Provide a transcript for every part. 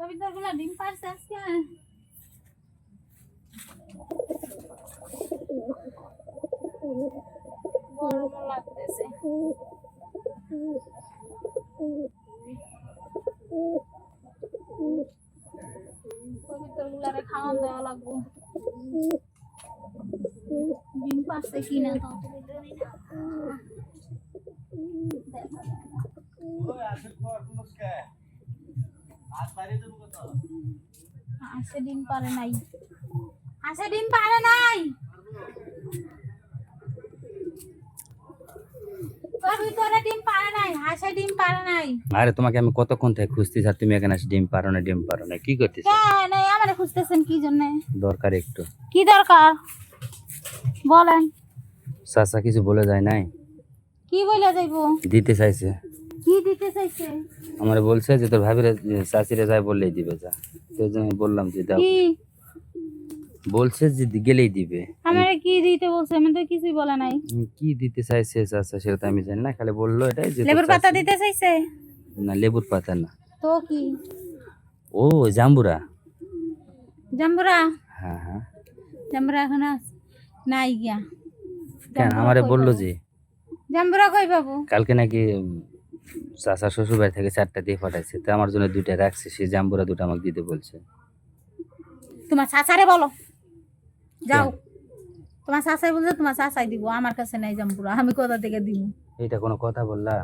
কবিতাগুলো ডিম পারছে আজকে। গরম লাগতেছে। কবিতাগুলারে খাওয়ান দেওয়া লাগবো। ডিম পারছে কিনা তো জানি না হাঁসে ডিম পারে নাই। হাঁসে ডিম পারে নাই। ডিম পারে নাই হাঁসে ডিম পারে নাই। আরে তোমাকে আমি কতক্ষণ থেকে খুঁজতেছি আর তুমি এখানে ডিম পারো না ডিম পারো না? কি করতেছ? আমারে খুঁজতেছেন কি জন্য? দরকার একটু। কি দরকার? বলেন। চাচা কিছু বলে যায় নাই? কি বলে যাইবো? দিতে চাইছে। কি দিতে চাইছে? আমার বলছে যে তোর ভাবিরা চাচিরে যায় বললেই দিবে যা। সেই জন্য আমি বললাম যে দাও। বলছে যে গেলেই দিবে। আমারে কি দিতে বলছে? আমি তো কিছুই বলে নাই। কি দিতে চাইছে চাচা সেটা তো আমি জানি না খালি বলল এটাই যে লেবুর পাতা দিতে চাইছে? না লেবুর পাতা না। তো কি? ও জাম্বুরা। জাম্বুরা? হ্যাঁ হ্যাঁ। জাম্বুরা এখন নাই গিয়া। কেন? আমারে বলল যে জাম্বুরা কই পাবো? কালকে নাকি চাচা শ্বশুর বাড়ি থেকে চারটা দিয়ে পাঠাইছে তো আমার জন্য দুইটা রাখছে সেই জাম্বুরা দুটো আমাকে দিতে বলছে। তোমার চাচারে বলো। যাও। তোমার চাচাই বলছে তোমার চাচাই দিব আমার কাছে নাই জাম্বুরা আমি কোথা থেকে দিব এটা কোনো কথা বললা?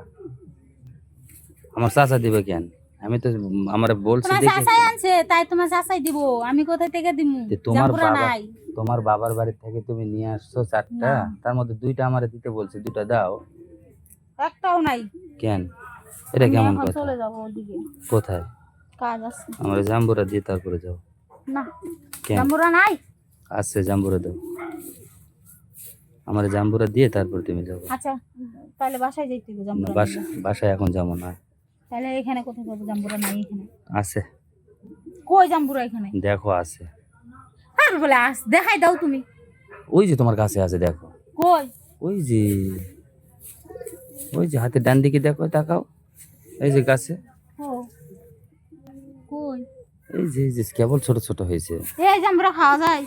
আমার চাচা দিবে কেন? আমি তো আমার বলছি তোমার চাচাই আনছে তাই তোমার চাচাই দিব আমি কোথা থেকে দিব তোমার বাবা- নাই। তোমার বাবার বাড়ি থেকে তুমি নিয়ে আসছো চারটা তার মধ্যে দুইটা আমারে দিতে বলছে দুটো দাও। একটাও নাই। কেন? এটা কেমন কথা? চলে যাব ওদিকে। কোথায়? কাজ আছে। আমার জাম্বুরা দিয়ে তারপরে যাও না। জাম্বুরা নাই? আসছে জাম্বুরা দাও। আমার জাম্বুরা দিয়ে তারপর তুমি যাব। আচ্ছা তাহলে বাসায় যাইতে হবে জাম্বুরা বাসা বাসায় এখন যাব না। তাহলে এখানে কোথায় পাবো জাম্বুরা নাই এখানে। আছে। কই জাম্বুরা এখানে? দেখো আছে। আর বলে আস দেখাই দাও তুমি। ওই যে তোমার কাছে আছে দেখো। কই? ওই যে ওই যে হাতের ডান দিকে দেখো তাকাও। এই যে গাছে? কই? এই যে যে কেবল ছোট ছোট হয়েছে। এই জাম্বুরা খাওয়া যায়।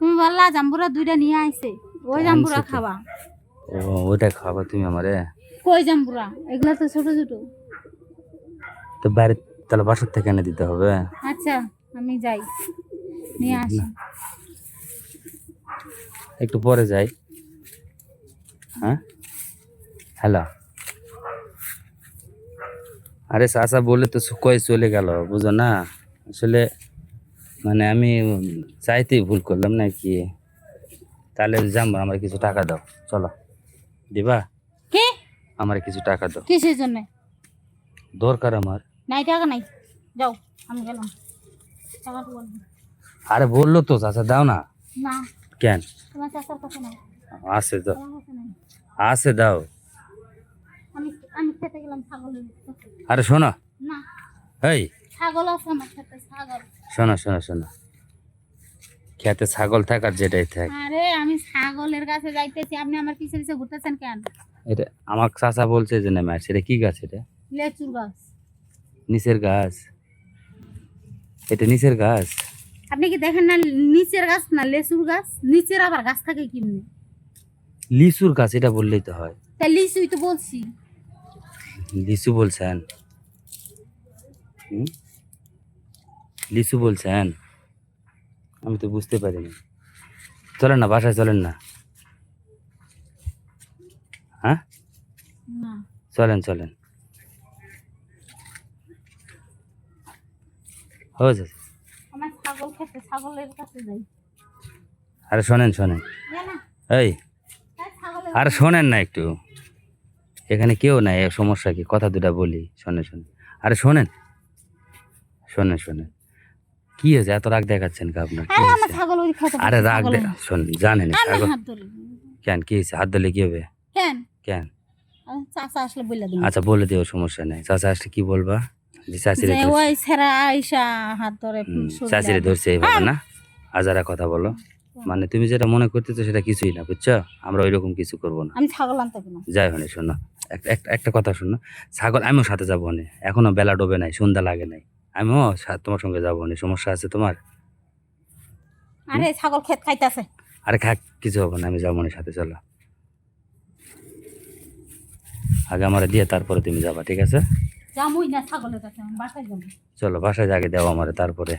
তুমি বললা জাম্বুরা দুইটা নিয়ে আইছে। ওই জাম্বুরা খাবা। ও ওইটা খাবা তুমি আমারে? কই জাম্বুরা? এগুলা তো ছোট ছোট। তো বাইরে তাহলে বাসার থেকে এনে দিতে হবে। আচ্ছা আমি যাই। নিয়ে আসি। একটু পরে যাই। হ্যাঁ? হ্যালো। আরে চাচা বলে তো কয়ে চলে গেল বুঝো না? আসলে মানে আমি চাইতেই ভুল করলাম নাকি তাহলে যাব আমার কিছু টাকা দাও চলো। দিবা? কে? আমার কিছু টাকা দাও। কিসের জন্য? দরকার আমার। নাই টাকা নাই। যাও আমি গেলাম। বলব আরে বলল তো চাচা দাও না। না। কেন? তোমার চাচার কাছে নাই। আছে নাই। আছে দাও। আমি খেতে গেলাম ছাগলের আরে শোনো। না। এই। ছাগল আছে আমার খেতে ছাগল। শোনো শোনো শোনো। খেতে ছাগল থাক আর যেটাই থাক। আরে আমি ছাগলের কাছে যাইতেছি আপনি আমার পিছে পিছে ঘুরতেছেন কেন? এটা আমার চাচা বলছে যে নেমে আসছে এটা কি গাছ এটা? লেচুর গাছ। নিচের গাছ। এটা নিচের গাছ। আপনি কি দেখেন না নিচের গাছ না লেচুর গাছ? নিচের আবার গাছ থাকে কেমনি? লিচুর গাছ এটা বললেই তো হয়। তা লিচুই তো বলছি। লিচু বলছেন? লিচু বলছেন। আমি তো বুঝতে পারিনি। চলেন না বাসায় চলেন না। হ্যাঁ? চলেন চলেন। হয়েছে আরে শোনেন শোনেন। এই আরে শোনেন না একটু। এখানে কেউ নাই সমস্যা কি? কথা দুটা বলি শোনে শোনেন। আরে শোনেন শোনেন শোনেন। কি হয়েছে? এত রাগ দেখাচ্ছেন কা আপনার? কি আরে হয়েছে? আরে রাগ ছাগল। দে শোন জানেন কেন? কি হয়েছে? হাত দিলে কি হবে? কেন? আরে আচ্ছা বলে দিও সমস্যা নেই। চাচা আসলে কি বলবা? যে চাচিরে ওই ছেড়া আইসা হাত ধরে চাচিরে ধরছে এইভাবে না? আজারা কথা বলো মানে তুমি যেটা মনে করতেছো সেটা কিছুই না বুঝছ? আমরা ওইরকম কিছু করব না। আমি ছাগল আনতে যাই হনে শোনো। একটা কথা শোনো। ছাগল আমিও সাথে যাব না। এখনও বেলা ডোবে নাই সন্ধ্যা লাগে নাই। আমিও তোমার সঙ্গে যাব নি সমস্যা আছে তোমার? আরে ছাগল ক্ষেত খাইতেছে। আরে খাক কিছু হবে না আমি যাব না সাথে চলো। আগে আমার দিয়ে তারপরে তুমি যাবা ঠিক আছে? যামুই না ছাগলের কাছে বাসায় যাব চলো বাসায় আগে দেওয়া আমার তারপরে।